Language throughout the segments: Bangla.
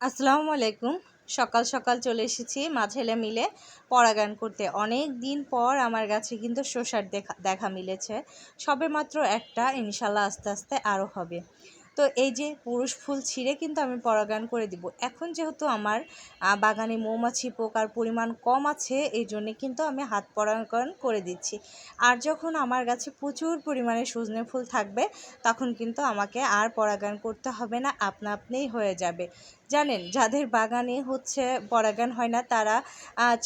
আসসালামু আলাইকুম। সকাল সকাল চলে এসেছি মাঝেলে মিলে পরাগায়ন করতে। অনেক দিন পর আমার গাছে কিন্তু শোষার দেখা দেখা মিলেছে। সবে মাত্র একটা, ইনশাল্লাহ আস্তে আস্তে আরও হবে। তো এই যে পুরুষ ফুল ছিঁড়ে কিন্তু আমি পরাগায়ন করে দিব। এখন যেহেতু আমার বাগানে মৌমাছি, পোকার পরিমাণ কম আছে, এই জন্যে কিন্তু আমি হাত পরাগায়ন করে দিচ্ছি। আর যখন আমার গাছে প্রচুর পরিমাণে সজনে ফুল থাকবে, তখন কিন্তু আমাকে আর পরাগায়ন করতে হবে না, আপনা আপনিই হয়ে যাবে। জানেন, যাদের বাগানে হচ্ছে পরাগান হয় না, তারা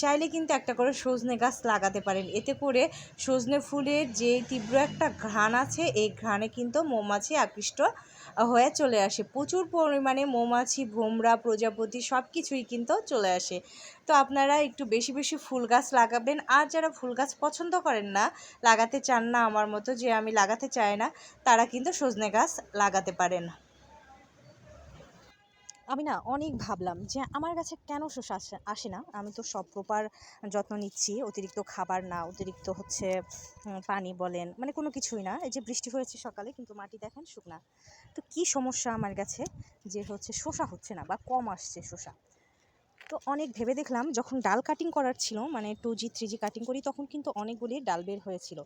চাইলে কিন্তু একটা করে সজনে গাছ লাগাতে পারেন। এতে করে সজনে ফুলের যে তীব্র একটা ঘ্রাণ আছে, এই ঘ্রাণে কিন্তু মৌমাছি আকৃষ্ট হয়ে চলে আসে। প্রচুর পরিমাণে মৌমাছি, ভোমরা, প্রজাপতি সব কিছুই কিন্তু চলে আসে। তো আপনারা একটু বেশি বেশি ফুল গাছ লাগাবেন। আর যারা ফুল গাছ পছন্দ করেন না, লাগাতে চান না আমার মতো, যে আমি লাগাতে চাই না, তারা কিন্তু সজনে গাছ লাগাতে পারেন। আমি না অনেক ভাবলাম যে আমার কাছে কেন শসা আসে আসে না? আমি তো সব প্রপার যত্ন নিচ্ছি, অতিরিক্ত খাবার না, অতিরিক্ত হচ্ছে পানি বলেন মানে কোনো কিছুই না। এই যে বৃষ্টি হয়েছে সকালে, কিন্তু মাটি দেখেন শুকনা। তো কি সমস্যা আমার কাছে? যে হচ্ছে শসা হচ্ছে না বা কম আসছে শসা তো অনেক ভেবে দেখলাম, যখন ডাল কাটিং করার ছিল মানে two G three G cutting করি, তখন কিন্তু অনেকগুলি ডাল বের হয়েছিল।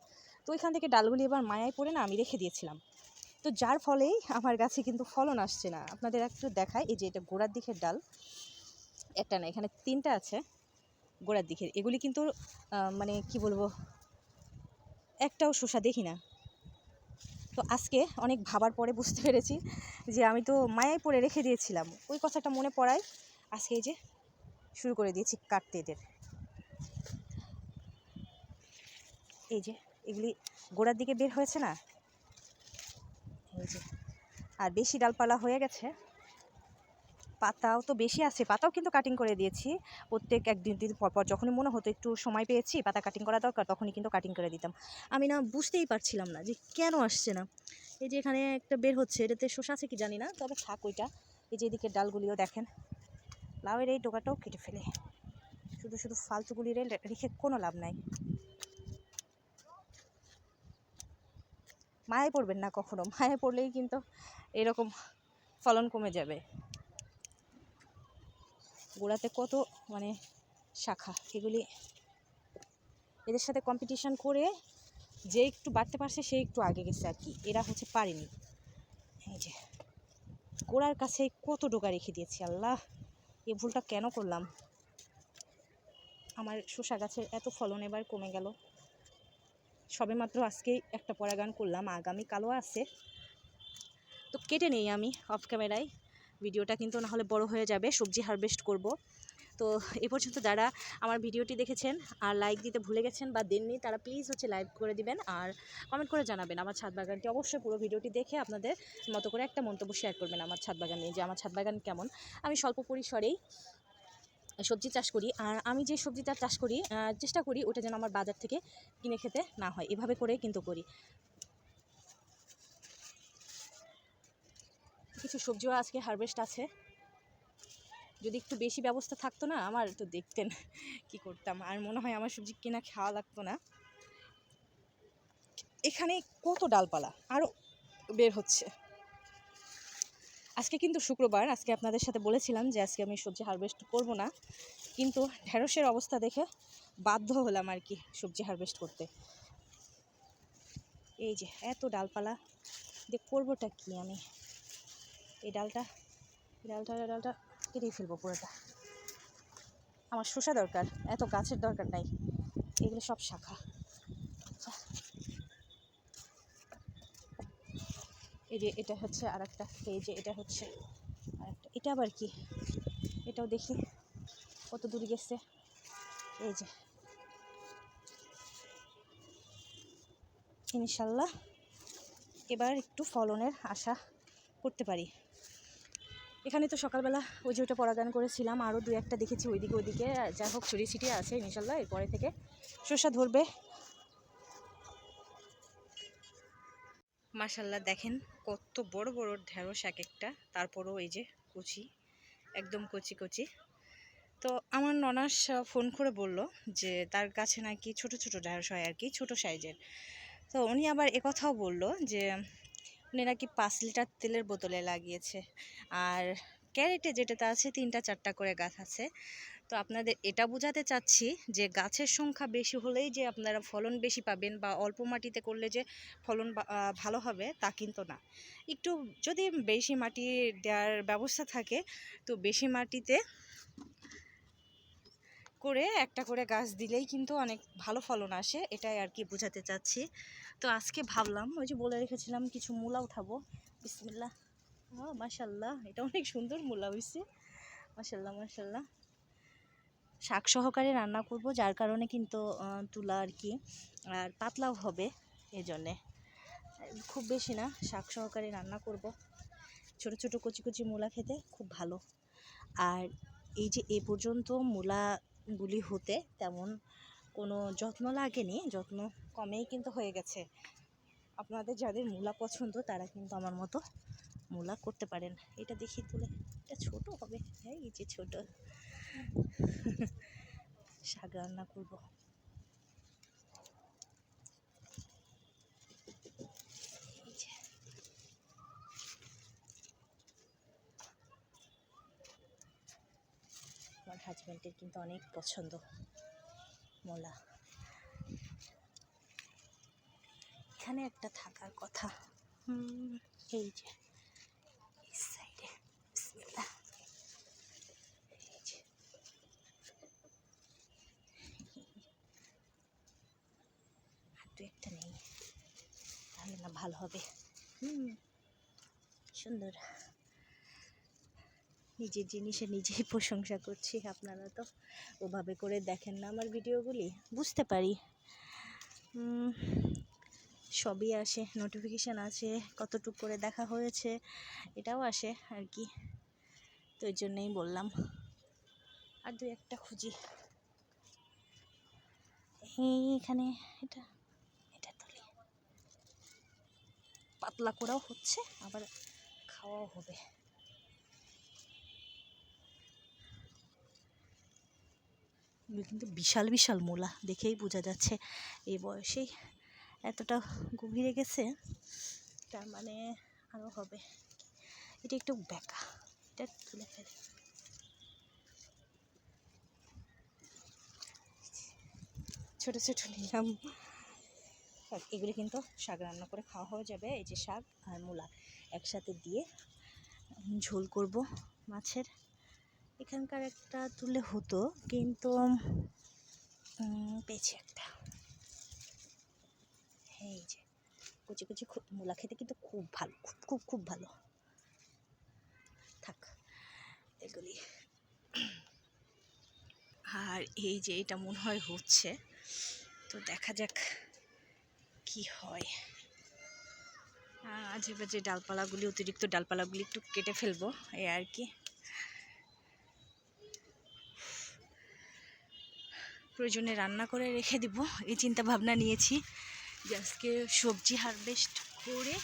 তো ওইখান থেকে ডালগুলি এবার মায়ায় পড়ে না আমি রেখে দিয়েছিলাম। তো যার ফলেই আমার গাছে কিন্তু ফলন আসছে না। আপনাদের একটু দেখায় এই যে এটা গোড়ার দিকের ডাল। একটা না, এখানে তিনটা আছে গোড়ার দিকের। এগুলি কিন্তু মানে কি বলব, একটাও শসা দেখি না। তো আজকে অনেক ভাবার পরে বুঝতে পেরেছি যে আমি তো মায়ায় পরে রেখে দিয়েছিলাম। ওই কথাটা মনে পড়ায় আজকে এই যে শুরু করে দিয়েছি কাটতে এদের এই যে, এগুলি গোড়ার দিকে বের হয়েছে না? আর বেশি ডালপালা হয়ে গেছে। পাতাও তো বেশি আছে, পাতাও কিন্তু কাটিং করে দিয়েছি। প্রত্যেক একদিন দিন পর পর যখনই মনে হতো একটু সময় পেয়েছি, পাতা কাটিং করা দরকার, তখনই কিন্তু কাটিং করে দিতাম। আমি না বুঝতেই পারছিলাম না যে কেন আসছে না। এই যে এখানে একটা বের হচ্ছে, এটাতে শোষা আছে কি জানি না, তবে থাক ওইটা। এই যে এদিকে ডালগুলিও দেখেন। লাউয়ের এই ডোকাটাও কেটে ফেলে। শুধু শুধু ফালতুগুলি রেখে কোনো লাভ নাই। মায়ে পড়বেন না কখনো। মায়ে পড়লেই কিন্তু এরকম ফলন কমে যাবে। গোড়াতে কত মানে শাখা, এগুলি এদের সাথে কম্পিটিশান করে যে একটু বাড়তে পারছে, সে একটু আগে গেছে আর কি। এরা হচ্ছে পারেনি। এই যে, গোড়ার কাছে কত ডোকা রেখে দিয়েছি, আল্লাহ! এ ভুলটা কেন করলাম? আমার শসা গাছের এত ফলন এবার কমে গেল। সবে মাত্র আজকেই একটা পরাগান করলাম আগামী কালো আছে। তো কেটে নেই আমি অফ ক্যামেরায় ভিডিওটা কিন্তু নাহলে বড় হয়ে যাবে, সবজি হারভেস্ট করব। তো এ পর্যন্ত যারা আমার ভিডিওটি দেখেছেন আর লাইক দিতে ভুলে গেছেন বা দেননি, তারা প্লিজ হচ্ছে লাইক করে দিবেন আর কমেন্ট করে জানাবেন আমার ছাদ বাগানটি। অবশ্যই পুরো ভিডিওটি দেখে আপনাদের মতো করে একটা মন্তব্য শেয়ার করবেন আমার ছাদ বাগান নিয়ে, যে আমার ছাদ বাগান কেমন। আমি স্বল্প পরিসরেই সবজি চাষ করি। আর আমি যে সবজিটা চাষ করি চেষ্টা করি ওটা যেন আমার বাজার থেকে কিনে খেতে না হয়। এভাবে করে কিন্তু করি। কিছু সবজিও আজকে হারভেস্ট আছে। যদি একটু বেশি ব্যবস্থা থাকতো না, আমার তো দেখতেন কি করতাম। আর মনে হয় আমার সবজি কেনা খাওয়া লাগতো না। এখানে কত ডালপালা? আরও বের হচ্ছে। আজকে কিন্তু শুক্রবার, আজকে আপনাদের সাথে বলেছিলাম যে আজকে আমি সবজি হারভেস্ট করব না। কিন্তু ঢেঁড়সের অবস্থা দেখে বাধ্য হলাম আর কি সবজি হারভেস্ট করতে। এই যে এত ডালপালা দিয়ে করবোটা কি আমি? এই ডালটা ডালটা ডালটা কেটেই ফেলব পুরোটা। আমার শসা দরকার, এত গাছের দরকার নাই। এগুলো সব শাখা। এই যে এটা হচ্ছে আর একটা এই যে এটা হচ্ছে আর একটা এটা আবার কি? এটাও দেখি, কত দূর গেছে? এই যে। ইনশাল্লাহ এবার একটু ফলনের আশা করতে পারি। এখানে তো সকালবেলা ওই যে ওটা পরাগান করেছিলাম, আরও দু একটা দেখেছি ওইদিকে ওইদিকে যা হোক, ছড়িয়ে ছিটিয়ে আছে ইনশাল্লাহ, এরপরে থেকে শসা ধরবে। মাশাল্লাহ দেখেন কত বড় বড় ঢেঁড়স এক একটা তারপরও এই যে কচি, একদম কচি কচি। তো আমার ননাস ফোন করে বলল যে, তার কাছে নাকি ছোট ছোট ঢেঁড়স হয় আর কি ছোট সাইজের। তো উনি আবার একথাও বলল যে, উনি নাকি পাঁচ লিটার তেলের বোতলে লাগিয়েছে। আর ক্যারেটে যেটাতে আছে, তিনটা চারটা করে গাছ আছে। তো আপনাদের এটা বোঝাতে চাচ্ছি যে গাছের সংখ্যা বেশি হলেই যে আপনারা ফলন বেশি পাবেন বা অল্প মাটিতে করলে যে ফলন ভালো হবে তা কিন্তু না। একটু যদি বেশি মাটি দেওয়ার ব্যবস্থা থাকে, তো বেশি মাটিতে করে একটা করে গাছ দিলেই কিন্তু অনেক ভালো ফলন আসে, এটাই আর কি বোঝাতে চাচ্ছি। তো আজকে ভাবলাম, ওই যে বলে রেখেছিলাম কিছু মূলা উঠাবো। বিসমিল্লা ও মাশাল্লাহ, এটা অনেক সুন্দর মূলা হয়েছে মাশাল্লাহ মাশাল্লাহ। শাক সহকারে রান্না করব, যার কারণে কিন্তু তুলা আর কি, আর পাতলাও হবে এজন্যে। খুব বেশি না, শাক সহকারে রান্না করব। ছোট ছোট কচি কচি মূলা খেতে খুব ভালো। আর এই যে এ পর্যন্ত মূলাগুলি হতে তেমন কোনো যত্ন লাগেনি, যত্ন কমেই কিন্তু হয়ে গেছে। আপনাদের যাদের মূলা পছন্দ, তারা কিন্তু আমার মতো মূলা করতে পারেন। এটা দেখি তুলে, এটা ছোট হবে হ্যাঁ এই যে ছোট। শাক রান্না করব। আমার হাজব্যান্ডের কিন্তু অনেক পছন্দ মোলা। এখানে একটা থাকার কথা। এই যে এই সাইডে বিসমিল্লাহ। এই যে। আর দু একটা নেই। তাহলে না ভালো হবে। হুম, সুন্দর। নিজের জিনিসে নিজেই প্রশংসা করছি, আপনারা তো ওভাবে করে দেখেন না আমার ভিডিওগুলি। বুঝতে পারি। সবই আসে নোটিফিকেশান আছে কতটুকু করে দেখা হয়েছে, এটাও আসে আর কি। তো এই জন্যই বললাম। আর দু একটা খুঁজি। এইখানে এটা এটা তুলি পাতলা করাও হচ্ছে, আবার খাওয়াও হবে। এগুলো কিন্তু বিশাল বিশাল মোলা, দেখেই বোঝা যাচ্ছে এই বয়সেই এতটা গভীরে গেছে, তার মানে আরও হবে। এটা একটু বেঁকা এটা তুলে ফেলে। ছোটো ছোটো নিলাম। এগুলি কিন্তু শাক রান্না করে খাওয়া হয়ে যাবে, এই যে শাক আর মূলা একসাথে দিয়ে ঝোল করব মাছের। এখানকার একটা তুলে হতো, কিন্তু পেয়েছি একটা। এই যে, কুচি কুচি মূলা খেতে কিন্তু খুব ভালো, খুব খুব খুব ভালো। থাক এগুলি আর এই যে এটা মনে হয় হচ্ছে, তো দেখা যাক। কি হয়? আজে বাজে ডালপালাগুলি, অতিরিক্ত ডালপালাগুলি একটু কেটে ফেলব এই আর কি। প্রয়োজনে রান্না করে রেখে দিব, এই চিন্তা ভাবনা নিয়েছি যে আজকে সবজি হারভেস্ট করে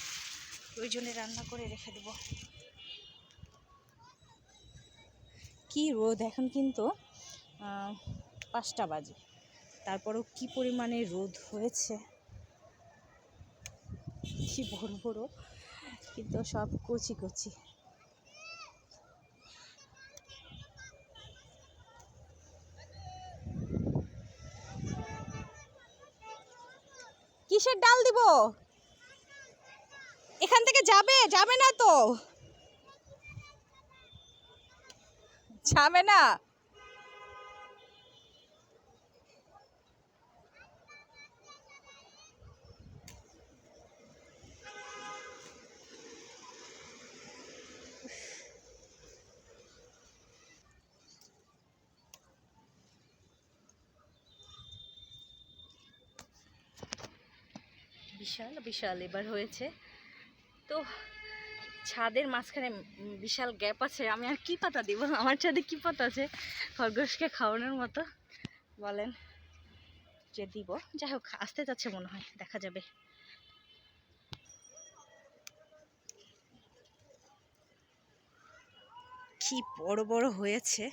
প্রয়োজনে রান্না করে রেখে দেব। কি রোদ এখন কিন্তু পাঁচটা বাজে। তারপরেও কি পরিমাণে রোদ হয়েছে? কি বড় বড়, কিন্তু সব কচি কচি। কিসের ডাল দিব? এখান থেকে যাবে? যাবে না তো? যাবে না? বিশাল বিশাল এবার হয়েছে। তো ছাদের মাঝখানে বিশাল গ্যাপ আছে, আমি আর কি পাতা দিব? আমার ছাদে কি পাতা আছে? খরগোশকে খাওয়ানোর মতো। বলেন, যে দিব। যাই হোক, আসতে যাচ্ছে মনে হয়, দেখা যাবে। কি বড় বড় হয়েছে।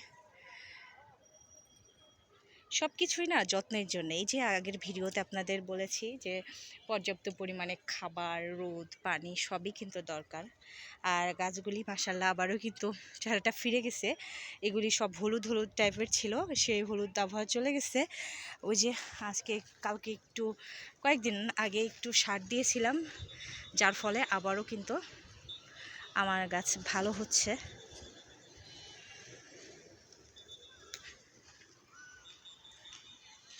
সব কিছুই না যত্নের জন্য। এই যে আগের ভিডিওতে আপনাদের বলেছি যে, পর্যাপ্ত পরিমাণে খাবার, রোদ, পানি সবই কিন্তু দরকার। আর গাছগুলি মাসাল্লাহ আবারও কিন্তু চারাটা ফিরে গেছে। এগুলি সব হলুদ হলুদ টাইপের ছিল, সেই হলুদ আবহাওয়া চলে গেছে। ওই যে আজকে, কালকে একটু, কয়েকদিন আগে একটু সার দিয়েছিলাম, যার ফলে আবারও কিন্তু আমার গাছ ভালো হচ্ছে।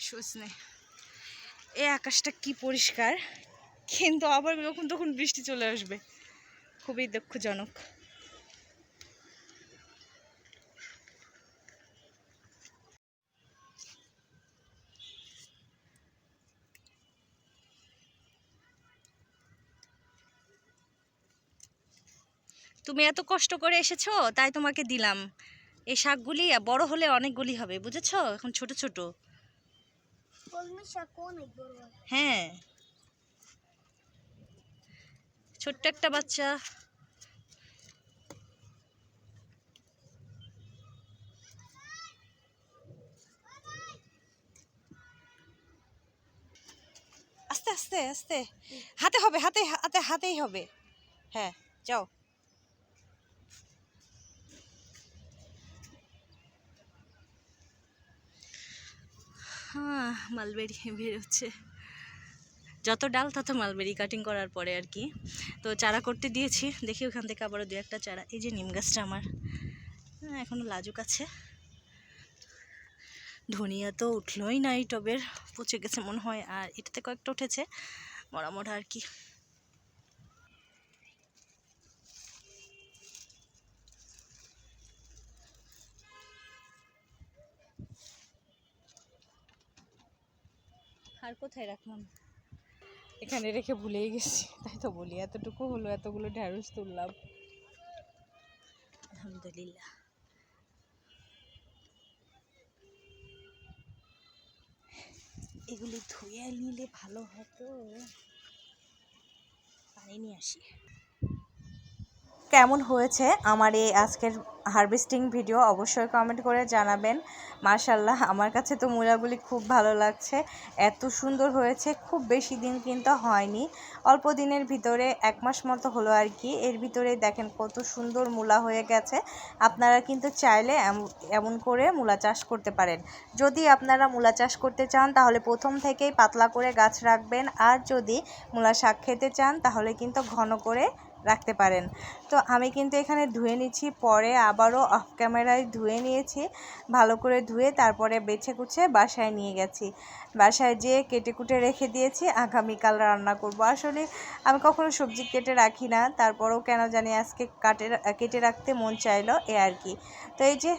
সজনে এই আকাশটা কি পরিষ্কার। কিন্তু আবার যখন তখন বৃষ্টি চলে আসবে। খুবই দুঃখজনক। তুমি এত কষ্ট করে এসেছ, তাই তোমাকে দিলাম। এই শাকগুলি বড় হলে অনেকগুলি হবে, বুঝেছ? এখন ছোট ছোট কলমি শাক অনেক বড় হয়। ছোট্ট একটা বাচ্চা। আস্তে আস্তে আস্তে। হাতে হবে, হাতে হাতে, হাতেই হবে। হ্যাঁ যাও। মালবেরি বেরোচ্ছে। যত ডাল তত মালবেরি কাটিং করার পরে আর কি। তো চারা করতে দিয়েছি, দেখি ওখান থেকে আবারও দু একটা চারা। এই যে নিম গাছটা আমার। এখনও এখনও লাজুক আছে। ধনিয়া তো উঠলোই না এই টবের, পচে গেছে মনে হয়। আর এটাতে কয়েকটা উঠেছে মরা আর কি। আর কোথায় রাখলাম এখানে রেখে ভুলেই গেছি তাই তো বলি এতটুকু হলো এতগুলো ঢ্যাঁড়স তুললাম। আলহামদুলিল্লাহ। এগুলি ধুয়ে নিলে ভালো হতো। পানি নিয়ে আসি। কেমন হয়েছে আমার এই আজকের হারভেস্টিং ভিডিও অবশ্যই কমেন্ট করে জানাবেন। মার্শাল্লাহ আমার কাছে তো মূলাগুলি খুব ভালো লাগছে। এত সুন্দর হয়েছে, খুব বেশি দিন কিন্তু হয়নি। অল্প দিনের ভিতরে, এক মাস মতো হলো আর কি। এর ভিতরে দেখেন কত সুন্দর মূলা হয়ে গেছে। আপনারা কিন্তু চাইলে এম- এমন করে মূলা চাষ করতে পারেন। যদি আপনারা মূলা চাষ করতে চান, তাহলে প্রথম থেকেই পাতলা করে গাছ রাখবেন। আর যদি মূলা শাক খেতে চান, তাহলে কিন্তু ঘন করে রাখতে পারেন। তো আমি কিন্তু এখানে ধুয়ে নিচ্ছি, পরে আবারও অফ ক্যামেরায় ধুয়ে নিয়েছি, ভালো করে ধুয়ে তারপরে বেছে কুছে বাসায় নিয়ে গেছি। বাসায় যেয়ে কেটে কুটে রেখে দিয়েছি, আগামীকাল রান্না করব। আসলে আমি কখনো সবজি কেটে রাখি না, তারপরেও কেন জানি আজকে কাটে কেটে রাখতে মন চাইলো এ আর কি। তো এই যে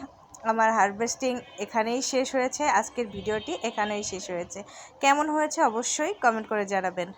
আমার হারভেস্টিং এখানেই শেষ হয়েছে, আজকের ভিডিওটি এখানেই শেষ হয়েছে। কেমন হয়েছে অবশ্যই কমেন্ট করে জানাবেন।